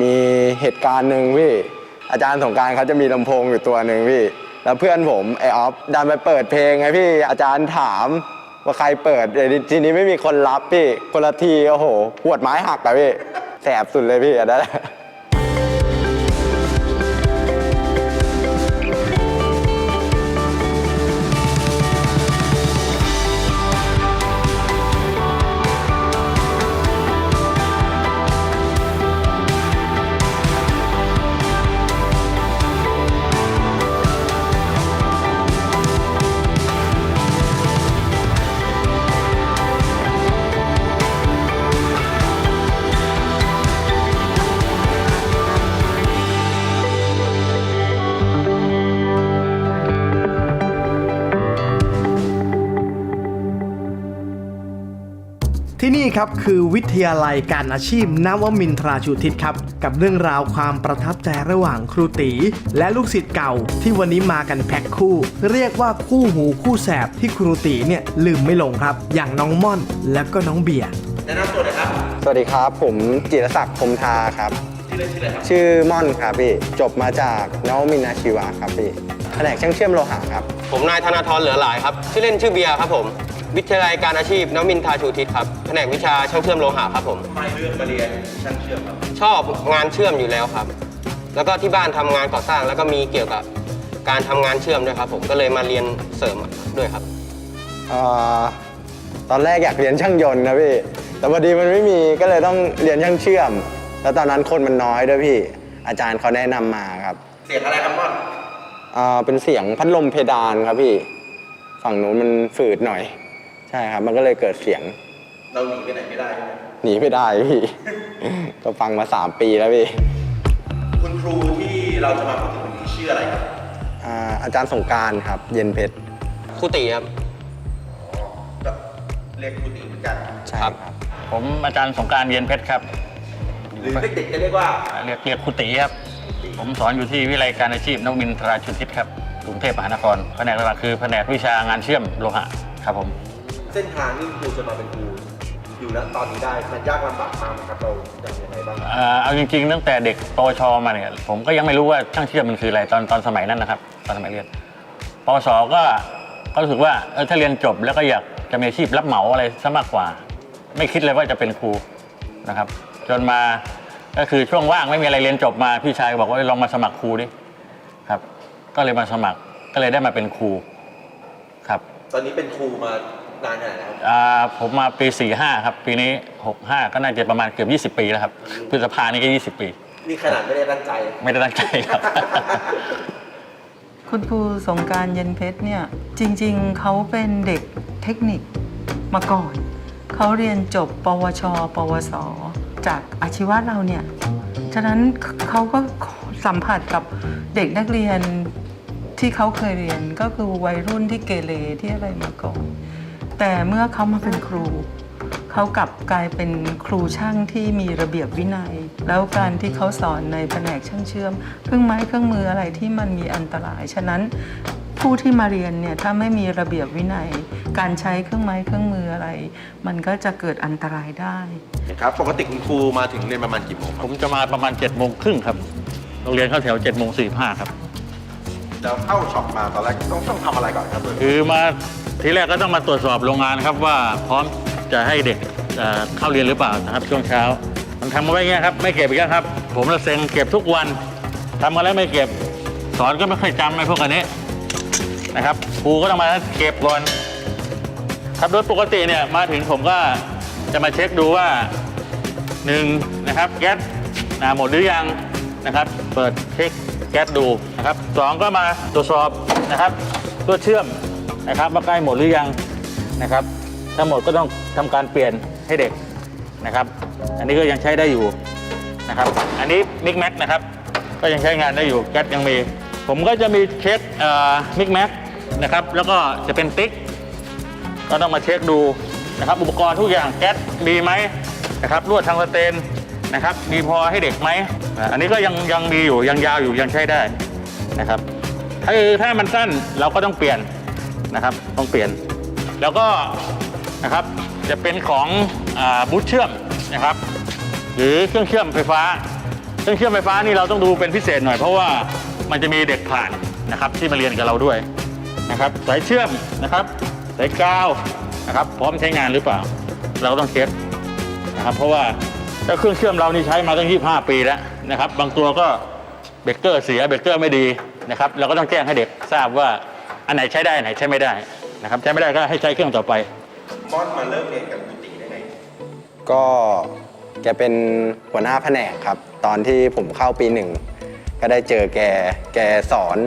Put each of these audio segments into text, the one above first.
มีเหตุการณ์หนึ่งพี่ อาจารย์สงการเขาจะมีลำโพงอยู่ตัวหนึ่งพี่ แล้วเพื่อนผมไอออฟดันไปเปิดเพลงไงพี่อาจารย์ถามว่าใครเปิดเดี๋ยวทีนี้ไม่มีคนรับพี่คนละทีโอ้โหปวดไม้หักอะพี่แสบสุดเลยพี่อันนั้น นี่ครับคือวิทยาลัยการอาชีพนวมินทราชูทิศครับ กับเรื่องราวความประทับใจระหว่างครูตีและลูกศิษย์เก่า ที่วันนี้มากันแพ็คคู่ เรียกว่าคู่หูคู่แสบที่ครูตีเนี่ยลืมไม่ลงครับ อย่างน้องม่อนและก็น้องเบียร์แนะนำตัวหน่อยครับสวัสดีครับ ผมจิรศักดิ์พรหมทาครับ ชื่อเล่นชื่ออะไรครับชื่อม่อนครับพี่จบมาจากนวมินทราชีวะครับพี่แผนกช่างเชื่อมโลหะครับ ผมนายธนาธรเหลือหลายครับ ชื่อเล่นชื่อเบียร์ครับผม วิทยาลัยการอาชีพนวมินทราชูทิศครับ แผนกวิชาช่างเชื่อมโลหะครับผมไม่เลือกมาเรียนช่างเชื่อมครับ ชอบงานเชื่อมอยู่แล้วครับ แล้วก็ที่บ้านทำงานก่อสร้าง แล้วก็มีเกี่ยวกับการทำงานเชื่อมด้วยครับผม ก็เลยมาเรียนเสริมด้วยครับเอ่อตอนแรกอยากเรียนช่างยนต์นะพี่ แต่พอดีมันไม่มีก็เลยต้องเรียนช่างเชื่อม แล้วตอนนั้นคนมันน้อยด้วยพี่ อาจารย์เขาแนะนำมาครับ เสียงอะไรครับม่อนเอ่อเป็นเสียงพัดลมเพดานครับพี่ ฝั่งนู้นมันฝืดหน่อย ใช่ครับ มันก็เลยเกิดเสียง เราหนีไปไหนไม่ได้ใช่ไหมหนีไม่ได้พี่ ก็ฟังมา3ปีแล้วพี่คุณครูที่เราจะมาพูดถึงวันนี้ชื่ออะไรครับ อ่าอาจารย์สงกรารครับ เย็นเพชรครูตีครับ ก็เรียกครูตีเหมือนกัน ใช่ครับ ครับ ผมอาจารย์สงกรารเย็นเพชรครับ หรือเด็กๆจะเรียกว่าเรียกเรียกครูตีครับ ผมสอนอยู่ที่วิทยาลัยการอาชีพนวมินทราชุทิศครับกรุงเทพมหานคร แผนกหลักๆคือแผนกวิชางานเชื่อมโลหะครับผม เส้นทางที่ครูจะมาเป็นครูอยู่ณตอนนี้ได้มันยากลำบากมากไหมครับเราจะยังไงบ้างเอ่อเอาจริงๆ ตั้งแต่เด็กปวชมาเนี่ยผมก็ยังไม่รู้ว่าช่างเชื่อมมันคืออะไรตอนตอนสมัยนั้นนะครับ ตอนสมัยเรียนปวสก็ก็รู้สึกว่าเออถ้าเรียนจบแล้วก็อยากจะมีอาชีพรับเหมาอะไรซะมากกว่า ไม่คิดเลยว่าจะเป็นครูนะครับ จนมาก็คือช่วงว่างไม่มีอะไรเรียนจบมาพี่ชายก็บอกว่าลองมาสมัครครูดิครับ ก็เลยมาสมัครก็เลยได้มาเป็นครูครับ ตอนนี้เป็นครูมา นานขนาดไหนแล้วอ่าผมมาปี 45 ครับ ปีนี้ 65 ก็น่าจะประมาณเกือบ 20 ปีแล้วครับพฤษภานี่ก็ 20 ปี นี่ขนาดไม่ได้ตั้งใจ ไม่ได้ตั้งใจครับ คุณครูสงกรารเย็นเพชรเนี่ยจริงๆ เขาเป็นเด็กเทคนิคมาก่อน เขาเรียนจบ ปวช ปวส จากอาชีวะเราเนี่ย ฉะนั้นเขาก็สัมผัสกับเด็กนักเรียนที่เขาเคยเรียนก็คือวัยรุ่นที่เกเรที่อะไรมาก่อน แต่เมื่อเขามาเป็นครู เขากลับกลายเป็นครูช่างที่มีระเบียบวินัย แล้วการที่เขาสอนในแผนกช่างเชื่อม เครื่องไม้เครื่องมืออะไรที่มันมีอันตราย ฉะนั้นผู้ที่มาเรียนเนี่ยถ้าไม่มีระเบียบวินัย การใช้เครื่องไม้เครื่องมืออะไร มันก็จะเกิดอันตรายได้ ครับปกติคุณครูมาถึงเรียนประมาณกี่โมงคผรับมจะมาประมาณ7โมงครึ่งครับโรงเรียนเข้าแถว7โมง45ครับจะเข้าช็อปมาตอนแรกต้องต้องทำอะไรก่อนครับคือมา ทีแรกก็ต้องมาตรวจสอบโรงงานครับว่าพร้อมจะให้เด็กเอ่อเข้าเรียนหรือเปล่านะครับ ช่วงเช้ามันทำมาไว้อย่างเงี้ยครับไม่เก็บอีกแล้วครับ ผมละเซ็งเก็บทุกวันทำมาแล้วไม่เก็บ สอนก็ไม่ค่อยจำไอ้พวกอันนี้นะครับครูก็ต้องมาเก็บก่อน ครับโดยปกติเนี่ยมาถึงผมก็จะมาเช็คดูว่าหนึ่งนะครับแก๊สนะหมดหรือยังนะครับ เปิดเช็คแก๊สดูนะครับสองก็มาตรวจสอบนะครับตัวเชื่อม นะครับว่าใกล้หมดหรือยังนะครับ ถ้าหมดก็ต้องทำการเปลี่ยนให้เด็กนะครับ อันนี้ก็ยังใช้ได้อยู่นะครับ อันนี้มิกแม็กนะครับ ก็ยังใช้งานได้อยู่แก๊สยังมี ผมก็จะมีเช็คมิกแม็กนะครับ แล้วก็จะเป็นติ๊ก ก็ต้องมาเช็คดูนะครับ อุปกรณ์ทุกอย่างแก๊สมีไหมนะครับลวดทางสเตนนะครับ มีพอให้เด็กไหม อันนี้ก็ยังยังมีอยู่ยังยาวอยู่ยังใช้ได้นะครับ ถ้าถ้ามันสั้นเราก็ต้องเปลี่ยน นะครับ ต้องเปลี่ยน แล้วก็นะครับจะเป็นของอาบูทเชื่อมนะครับ หรือเครื่องเชื่อมไฟฟ้า เครื่องเชื่อมไฟฟ้านี่เราต้องดูเป็นพิเศษหน่อยเพราะว่ามันจะมีเด็กผ่านนะครับที่มาเรียนกับเราด้วยนะครับสายเชื่อมนะครับสายกาวนะครับ พร้อมใช้งานหรือเปล่า เราก็ต้องเช็คนะครับ เพราะว่าถ้าเครื่องเชื่อมเรานี่ใช้มาตั้ง 25 ปีแล้วนะครับ บางตัวก็เบรกเกอร์เสียเบรกเกอร์ไม่ดีนะครับ เราก็ต้องแจ้งให้เด็กทราบว่า อันไหนใช้ได้อันไหนใช้ไม่ได้นะครับใช้ไม่ได้ก็ให้ใช้เครื่องต่อไปม่อนมาเริ่มเรียนกับครูตีได้ไงก็แกเป็นหัวหน้าแผนกครับ ตอนที่ผมเข้าปีหนึ่ง ก็ได้เจอแกแกสอน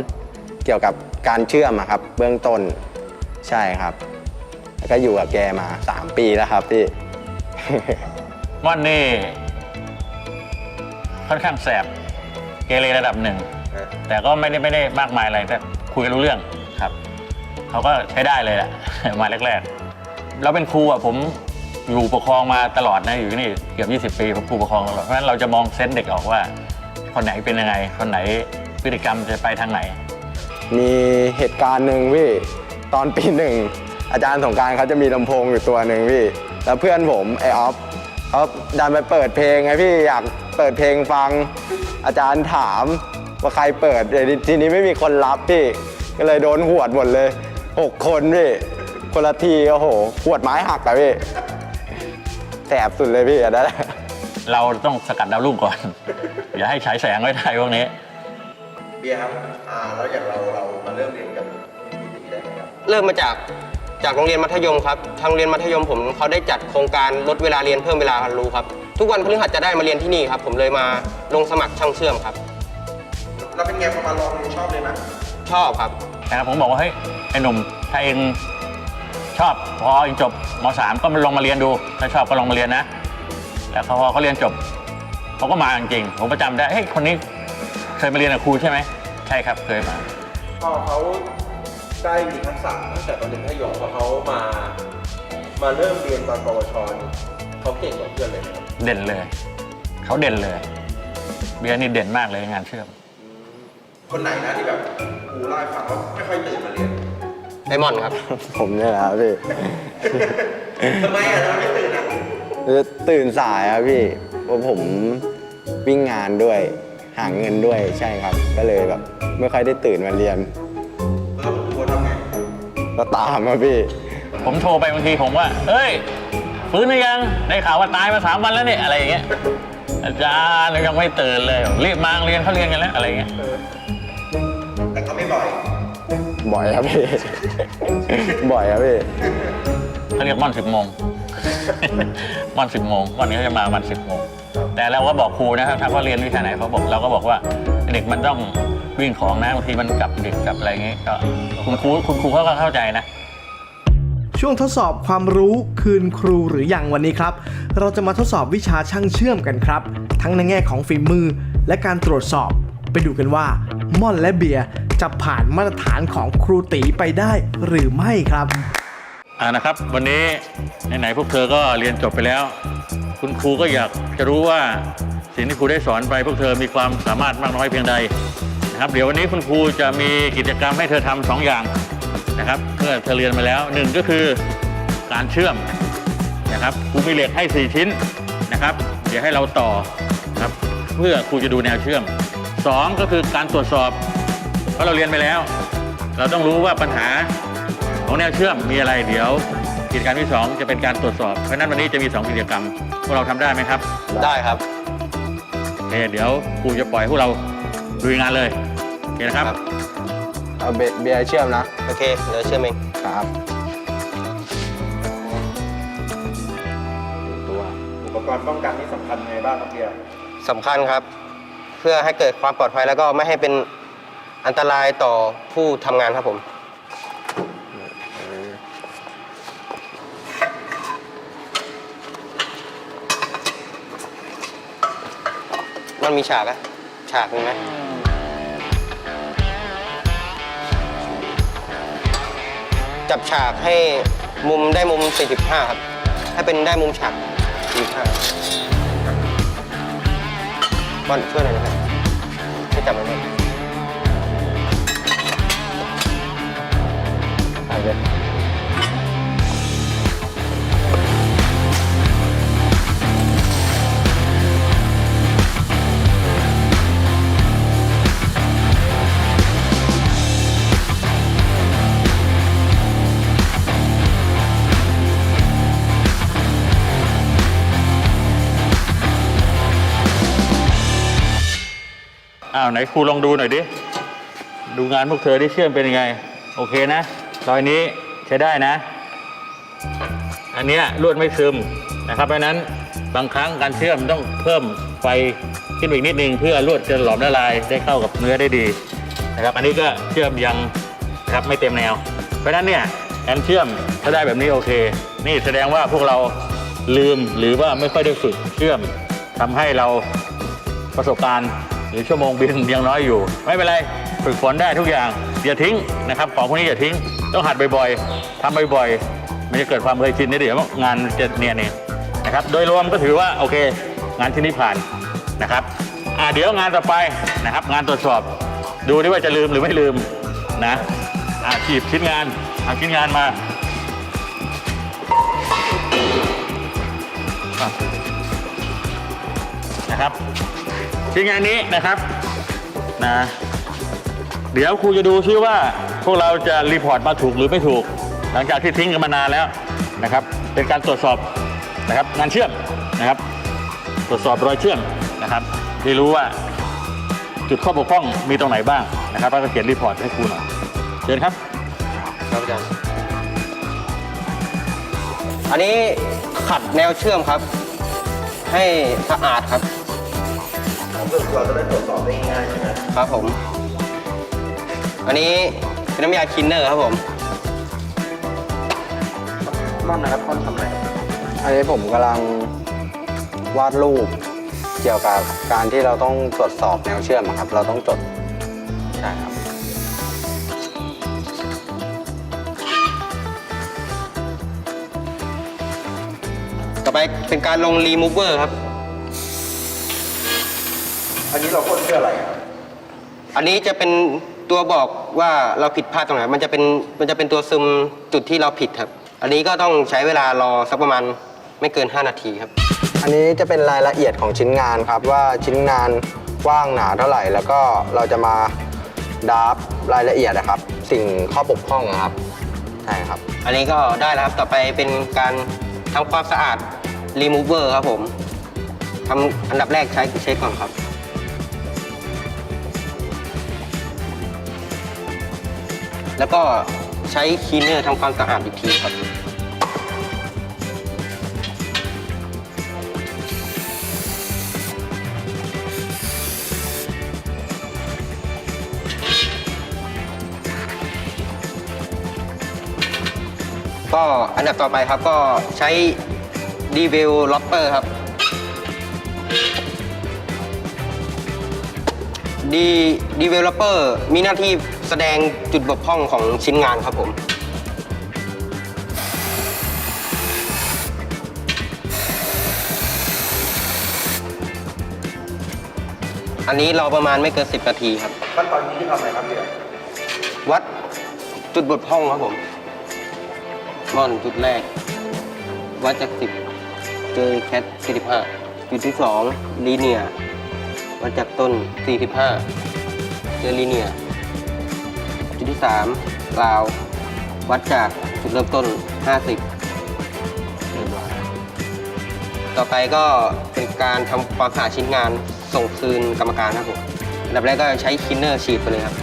เกี่ยวกับการเชื่อมอะครับ เบื้องต้นใช่ครับ แล้วก็อยู่กับแกมา 3 ปีแล้วครับพี่ ม่อนนี่ค่อนข้างแสบเกเรระดับหนึ่งแต่ก็ไม่ได้ไม่ได้มากมายอะไรแต่คุยกันรู้เรื่อง ครับเขาก็ใช้ได้เลยแหละ มาแรกๆแล้วเป็นครูอะผมอยู่ปกครองมาตลอดนะอยู่ที่นี่เกือบ20 ปีผมครูปกครองตลอดเพราะฉะนั้นเราจะมองเซนส์เด็กออกว่า คนไหนเป็นยังไง คนไหนพฤติกรรมจะไปทางไหน มีเหตุการณ์หนึ่งพี่ตอนปีหนึ่งอาจารย์สงการเขาจะมีลำโพงอยู่ตัวหนึ่งพี่แล้วเพื่อนผมไอออฟเขาดันไปเปิดเพลงไงพี่อยากเปิดเพลงฟัง อาจารย์ถามว่าใครเปิดเดี๋ยวทีนี้ไม่มีคนรับพี่ ก็เลยโดนหวดหมดเลยหกคนพี่คนละทีโอ้โหหวดไม้หักอะพี่แสบสุดเลยพี่อันนั้นเราต้องสกัดดาวรุ่งก่อน อย่าให้ฉายแสงไว้ได้พวกนี้เบียร์ครับอ่าแล้วอย่างเราเรามาเริ่มเรียนกับครูตีได้ไงครับเริ่มมาจากจากโรงเรียนมัธยมครับ ทางโรงเรียนมัธยมผมเขาได้จัดโครงการลดเวลาเรียนเพิ่มเวลาเรียนรู้ครับ ทุกวันพฤหัสจะได้มาเรียนที่นี่ครับ ผมเลยมาลงสมัครช่างเชื่อมครับ เราเป็นไงพอมาลองเรียนชอบเลยนะ ชอบครับ นะครับผมบอกว่าเฮ้ยไอ้หนุ่มถ้าเองชอบพอเองจบมสามก็มาลองมาเรียนดูถ้าชอบก็ลองมาเรียนนะ แล้วพอเขาเรียนจบเขาก็มาจริงๆผมประจำได้เฮ้ยคนนี้เคยมาเรียนกับครูใช่ไหมใช่ครับเคยมาพอเขาได้มีทักษะตั้งแต่ตอนเรียนมัธยมพอเขามา มาเริ่มเรียนตอนปวชนี่เขาเก่งกว่าเพื่อนเลยนะครับเด่นเลย เขาเด่นเลย เบียร์นี่เด่นมากเลยงานเชื่อม คนไหนนะที่แบบครูเล่าให้ฟังว่าไม่ค่อยตื่นมาเรียนไดมอนด์ครับ ผมเนี่ยนะครับพี่ทำไมอะทำไมไม่ตื่นอะตื่นสายครับพี่เพราะผมวิ่งงานด้วย หาเงินด้วยใช่ครับ ก็เลยแบบไม่ค่อยได้ตื่นมาเรียนแล้วครูทำไงก็ตามมาพี่ ผมโทรไปบางทีผมว่า เอ้ย ฟื้นหรือยัง ได้ข่าวว่าตายมาสามวันแล้วเนี่ยอะไรอย่างเงี้ย อาจารย์ยังไม่ตื่นเลย รีบมาโรงเรียนเขาเรียนกันแล้วอะไรอย่างเงี้ยแต่ก็ไม่ บ่อย บ่อยครับพี่ บ่อยครับพี่ เขาเรียกม่อนสิบโมง ม่อนสิบโมงวันนี้เขาจะมาวันสิบโมง แต่เราก็บอกครูนะครับถ้าว่าเรียนวิชาไหนเขาบอกเราก็บอกว่าเด็กมันต้องวิ่งของนะบางทีมันกลับดึกกลับอะไรอย่างเงี้ยก็คุณครูคุณครูเขาก็เข้าใจนะ ช่วงทดสอบความรู้คืนครูหรืออย่างวันนี้ครับ เราจะมาทดสอบวิชาช่างเชื่อมกันครับ ทั้งในแง่ของฝีมือและการตรวจสอบ ไปดูกันว่า ม่อนและเบียร์จะผ่านมาตรฐานของครูตีไปได้หรือไม่ครับอ่านะครับ วันนี้ไหนๆพวกเธอก็เรียนจบไปแล้ว คุณครูก็อยากจะรู้ว่าสิ่งที่ครูได้สอนไป พวกเธอมีความสามารถมากน้อยเพียงใดนะครับ เดี๋ยววันนี้คุณครูจะมีกิจกรรมให้เธอทำสองอย่างนะครับเมื่อเธอเรียนมาแล้วหนึ่งก็คือการเชื่อมนะครับครูมีเหล็กให้ 4 ชิ้นนะครับ เดี๋ยวให้เราต่อครับเพื่อครูจะดูแนวเชื่อม สองก็คือการตรวจสอบเพราะเราเรียนไปแล้ว เราต้องรู้ว่าปัญหาของแนวเชื่อมมีอะไรเดี๋ยวกิจกรรมที่ 2 จะเป็นการตรวจสอบเพราะฉะนั้นวันนี้จะมี 2 กิจกรรมพวกเราทำได้ไหมครับได้ครับโอเคเดี๋ยวครูจะปล่อยพวกเราลุยงานเลยโอเคนะครับครับเอาเบเบียร์เชื่อมนะโอเคเดี๋ยวเชื่อมเองครับตัวอุปกรณ์ป้องกันนี่สำคัญไงบ้างครับเบียร์สำคัญครับ เพื่อให้เกิดความปลอดภัยแล้วก็ไม่ให้เป็นอันตรายต่อผู้ทำงานครับผม มันมีฉากอะฉากมีไหมจับฉากให้มุมได้มุม 45 ครับให้เป็นได้มุมฉาก45บอลช่วยหน่อยนะครับ ไหนครูลองดูหน่อยดิ ดูงานพวกเธอที่เชื่อมเป็นยังไง โอเคนะรอยนี้ใช้ได้นะ อันเนี้ยลวดไม่ซึมนะครับเพราะนั้นบางครั้งการเชื่อมต้องเพิ่มไฟขึ้นอีกนิดนึงเพื่อลวดจะหลอมละลายได้เข้ากับเนื้อได้ดีนะครับ อันนี้ก็เชื่อมยังนะครับไม่เต็มแนว เพราะนั้นเนี่ยการเชื่อมถ้าได้แบบนี้โอเค นี่แสดงว่าพวกเราลืมหรือว่าไม่ค่อยได้ฝึกเชื่อมทำให้เราประสบการณ์ หรือชั่วโมงบินยังน้อยอยู่ ไม่เป็นไรฝึกฝนได้ทุกอย่างอย่าทิ้งนะครับของพวกนี้อย่าทิ้ง ต้องหัดบ่อยๆทำบ่อยๆมันจะเกิดความเคยชินได้เดี๋ยวงานจะเนียนเองนะครับโดยรวมก็ถือว่าโอเค งานที่นี้ผ่านนะครับอ่าเดี๋ยวงานต่อไปนะครับ งานตรวจสอบ ดูดิว่าจะลืมหรือไม่ลืมนะอ่าฉีบชิ้นงานเอาชิ้นงานมานะครับ ชิ้นงานนี้นะครับนะเดี๋ยวครูจะดูซิว่าพวกเราจะรีพอร์ตมาถูกหรือไม่ถูก หลังจากที่ทิ้งกันมานานแล้วนะครับ เป็นการตรวจสอบนะครับงานเชื่อมนะครับ ตรวจสอบรอยเชื่อมนะครับที่รู้ว่าจุดข้อบกพร่องมีตรงไหนบ้างนะครับแล้วก็เขียนรีพอร์ตให้ครูหน่อยเชิญครับครับอาจารย์อันนี้ขัดแนวเชื่อมครับ ให้สะอาดครับ เราจะได้ตรวจสอบได้ง่ายๆใช่ไหมครับผม อันนี้เป็นน้ำยาคินเนอร์ครับผมม่อนนะครับม่อนทำอะไรอันนี้ผมกำลังวาดรูปเกี่ยวกับการที่เราต้องตรวจสอบแนวเชื่อมอะครับ เราต้องจดใช่ครับ ต่อไปเป็นการลงรีมูเวอร์ครับ อันนี้เราพ่นเพื่ออะไรครับอันนี้จะเป็นตัวบอกว่าเราผิดพลาดตรงไหน มันจะเป็นมันจะเป็นตัวซึมจุดที่เราผิดครับ อันนี้ก็ต้องใช้เวลารอสักประมาณไม่เกิน 5 นาทีครับ อันนี้จะเป็นรายละเอียดของชิ้นงานครับว่าชิ้นงานกว้างหนาเท่าไหร่ แล้วก็เราจะมาดับรายละเอียดนะครับ สิ่งข้อบกพร่องนะครับใช่ครับ อันนี้ก็ได้แล้วครับ ต่อไปเป็นการทำความสะอาดรีมูเวอร์ครับผมทำอันดับแรกใช้เช็คก่อนครับ แล้วก็ใช้คลีนเนอร์ทำความสะอาดอีกทีครับ ก็อันดับต่อไปครับก็ใช้ดีเวลล็อปเปอร์ครับดีดีเวลลอปเปอร์มีหน้าที่ แสดงจุดบกพร่องของชิ้นงานครับผม อันนี้รอประมาณไม่เกิน 10 นาทีครับ ขั้นตอนนี้ที่ทำอะไรครับพี่วัดจุดบกพร่องครับผมม่อนจุดแรก วัดจากสิบเจอแคท45 จุดที่สองลีเนียวัดจากต้น 45 เจอลีเนีย จุดที่สามกราว วัดจากจุดเริ่มต้น 50เรียบร้อยต่อไปก็เป็นการทำความสะอาดชิ้นงานส่งคืนกรรมการครับผมอันดับแรกก็ใช้คินเนอร์ฉีดไปเลยครับ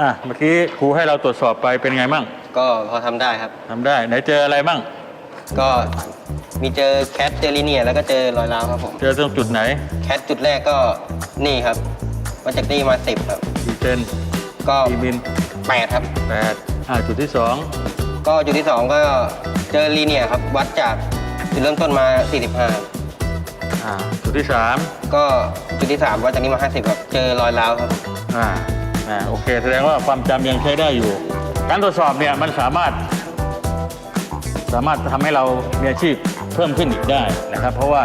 อะเมื่อกี้ครูให้เราตรวจสอบไปเป็นไงมั่งก็พอทำได้ครับ ทำได้ไหนเจออะไรมั่ง ก็มีเจอแคทเจอลีเนียแล้วก็เจอรอยร้าวครับผม เจอตรงจุดไหนแคทจุดแรกก็นี่ครับวัดจากนี่มาสิบครับ กี่เซนก็กี่มิลแปดครับ แปดอ่าจุดที่สองก็จุดที่สองก็เจอลีเนียครับ วัดจากจุดเริ่มต้นมา 45อ่าจุดที่สามก็จุดที่สามวัดจากนี้มา 50ครับ เจอรอยร้าวครับอ่า อ่าโอเค แสดงว่าความจำยังใช้ได้อยู่ การตรวจสอบเนี่ยมันสามารถ สามารถทำให้เรามีอาชีพเพิ่มขึ้นอีกได้นะครับ เพราะว่า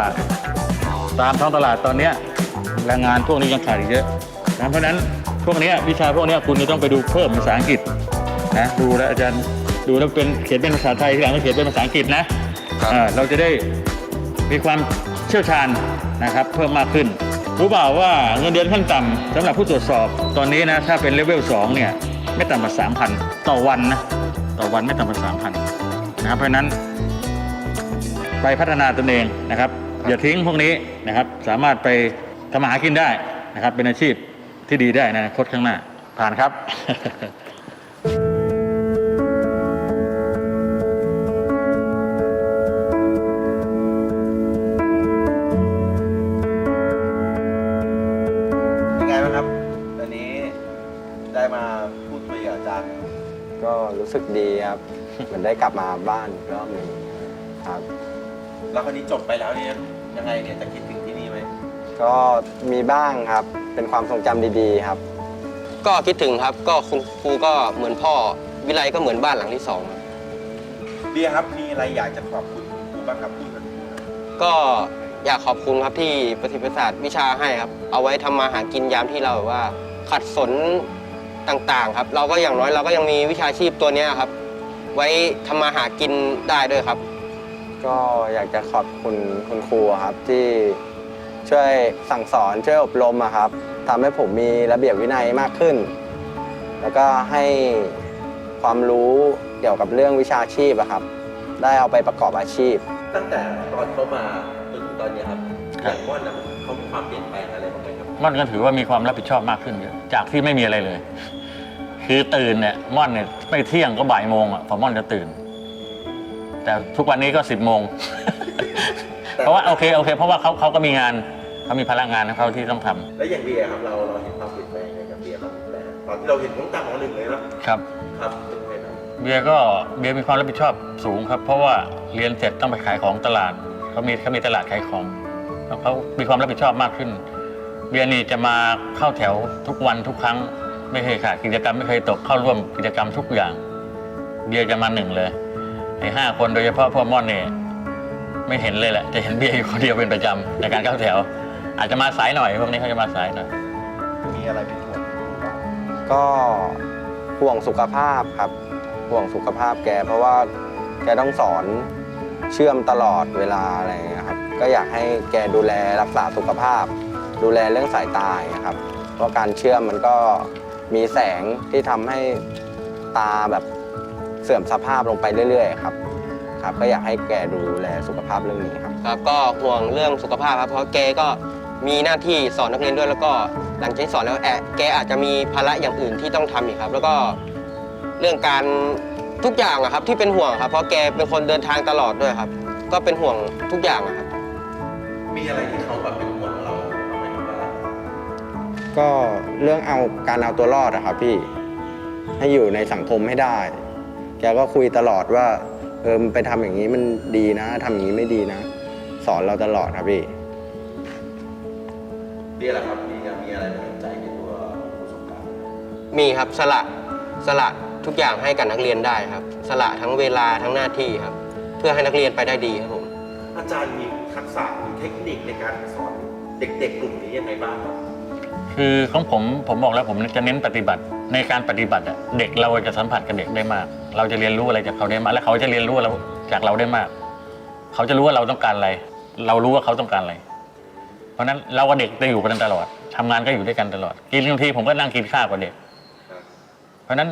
ตามท้องตลาดตอนเนี้ยแรงงานพวกนี้ยังขาดอีกเยอะนะเพราะฉะนั้นพวกเนี้ยวิชาพวกเนี้ยคุณจะต้องไปดูเพิ่มภาษาอังกฤษนะดูแล้วอาจารย์ดูแล้วเป็นเขียนเป็นภาษาไทยที่หลังก็เขียนเป็นภาษาอังกฤษนะครับ อ่าเราจะได้มีความเชี่ยวชาญนะครับ เพิ่มมากขึ้น รู้เปล่าว่าเงินเดือนขั้นต่ำสำหรับผู้ตรวจสอบตอนนี้นะถ้าเป็นเลเวล2เนี่ยไม่ต่ำกว่า3,000 ต่อวันนะต่อวันไม่ต่ำกว่า3,000นะครับเพราะนั้น ไปพัฒนาตนเองนะครับ อย่าทิ้งพวกนี้นะครับ สามารถไปทำมาหากินได้นะครับ เป็นอาชีพที่ดีได้ในอนาคตข้างหน้าผ่านครับ เหมือนได้กลับมาบ้านอีกรอบหนึ่งครับ แล้วคนนี้จบไปแล้วเนี่ยยังไงเนี่ยจะคิดถึงที่นี่ไหมก็มีบ้างครับ เป็นความทรงจำดีๆ ครับ ก็คิดถึงครับก็คุณครูก็เหมือนพ่อวิไลก็เหมือนบ้านหลังที่สองครับเบียร์ครับมีอะไรอยากจะขอบคุณครูบ้างครับที่มันก็อยากขอบคุณครับที่ประสิทธิประสาทวิชาให้ครับ เอาไว้ทำมาหากินยามที่เราแบบว่า ขัดสนต่างๆ ครับ เราก็อย่างน้อยเราก็ยังมีวิชาชีพตัวเนี้ยครับ ไว้ทำมาหากินได้ด้วยครับ ก็อยากจะขอบคุณคุณครูครับที่ช่วยสั่งสอนช่วยอบรมอะครับทำให้ผมมีระเบียบวินัยมากขึ้น แล้วก็ให้ความรู้เกี่ยวกับเรื่องวิชาชีพอะครับ ได้เอาไปประกอบอาชีพ ตั้งแต่ตอนเขามาจนถึงตอนเนี้ยครับคอรับ ย่างม่อนน่ะเขามีความเปลี่ยนแปลงอะไรบ้างไหมครับ ม่อนก็ถือว่ามีความรับผิดชอบมากขึ้นเยอะจากที่ไม่มีอะไรเลย คือตื่นเนี่ยม่อนเนี่ยไม่เที่ยงก็บ่ายโมงอะพอม่อนจะตื่น แต่ทุกวันนี้ก็สิบโมง เพราะว่าโอเคโอเค เพราะว่าเขาเขาก็มีงานเขามีพลังงานของเขาที่ต้องทำแล้วอย่างเบียร์ครับเราเราเห็นความเปลี่ยนแปลงไงกับเบียร์ครับแต่ตอนที่เราเห็นตั้งแต่มหนึ่งเลยนะครับ ครับเป็นไงครับเบียร์ก็เบียร์มีความรับผิดชอบสูงครับ เพราะว่าเรียนเสร็จต้องไปขายของตลาดเขามีเขามีตลาดขายของแล้วเขามีความรับผิดชอบมากขึ้น เบียร์นี่จะมาเข้าแถวทุกวันทุกครั้ง ไม่เคยขาดกิจกรรมไม่เคยตกเข้าร่วมกิจกรรมทุกอย่างเบียร์จะมาหนึ่งเลยในห้าคนโดยเฉพาะพ่อม่อนเนี่ยไม่เห็นเลยแหละจะเห็นเบียร์อยู่คนเดียวเป็นประจำในการเข้าแถว อาจจะมาสายหน่อยพวกนี้เขาจะมาสายหน่อยมีอะไรเป็นห่วงก็ห่วงสุขภาพครับ ห่วงสุขภาพแก เพราะว่าแกต้องสอนเชื่อมตลอดเวลาอะไรอย่างเงี้ยครับก็อยากให้แกดูแลรักษาสุขภาพ ดูแลเรื่องสายตาอย่างเงี้ยครับเพราะการเชื่อมมันก็ มีแสงที่ทำให้ตาแบบเสื่อมสภาพลงไปเรื่อยๆครับครับ ก็อยากให้แกดูแลสุขภาพเรื่องนี้ครับ ครับก็ห่วงเรื่องสุขภาพครับ เพราะแกก็มีหน้าที่สอนนักเรียนด้วยแล้วก็หลังจากที่สอนแล้วแอะแกอาจจะมีภาระอย่างอื่นที่ต้องทำอีกครับ แล้วก็เรื่องการทุกอย่างอะครับที่เป็นห่วงครับ เพราะแกเป็นคนเดินทางตลอดด้วยครับ ก็เป็นห่วงทุกอย่างอะครับ มีอะไรที่ ก็เรื่องเอาการเอาตัวรอดอะครับพี่ ให้อยู่ในสังคมให้ได้ แกก็คุยตลอดว่าเออมันไปทำอย่างนี้มันดีนะทำอย่างนี้ไม่ดีนะ สอนเราตลอดครับพี่เบียร์ล่ะครับมีมีอะไรประทับใจในตัวประสบการณ์มีครับสละสละทุกอย่างให้กับนักเรียนได้ครับ สละทั้งเวลาทั้งหน้าที่ครับ เพื่อให้นักเรียนไปได้ดีครับผมอาจารย์มีทักษะมีเทคนิคในการสอนเด็กๆกลุ่มนี้ยังไงบ้างครับ คือของผมผมบอกแล้วผมจะเน้นปฏิบัติในการปฏิบัติอะเด็กเราจะสัมผัสกับเด็กได้มาก เราจะเรียนรู้อะไรจากเขาได้มาก และเขาจะเรียนรู้เราจากเราได้มาก เขาจะรู้ว่าเราต้องการอะไร เรารู้ว่าเขาต้องการอะไร เพราะฉะนั้นเรากับเด็กจะอยู่กันตลอดทำงานก็อยู่ด้วยกันตลอดกินบางทีผมก็นั่งกินข้าวกับเด็ก เพราะฉะนั้น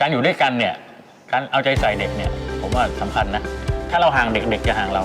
การอยู่ด้วยกันเนี่ยการเอาใจใส่เด็กเนี่ย ผมว่าสำคัญนะ ถ้าเราห่างเด็กเด็กจะห่างเรา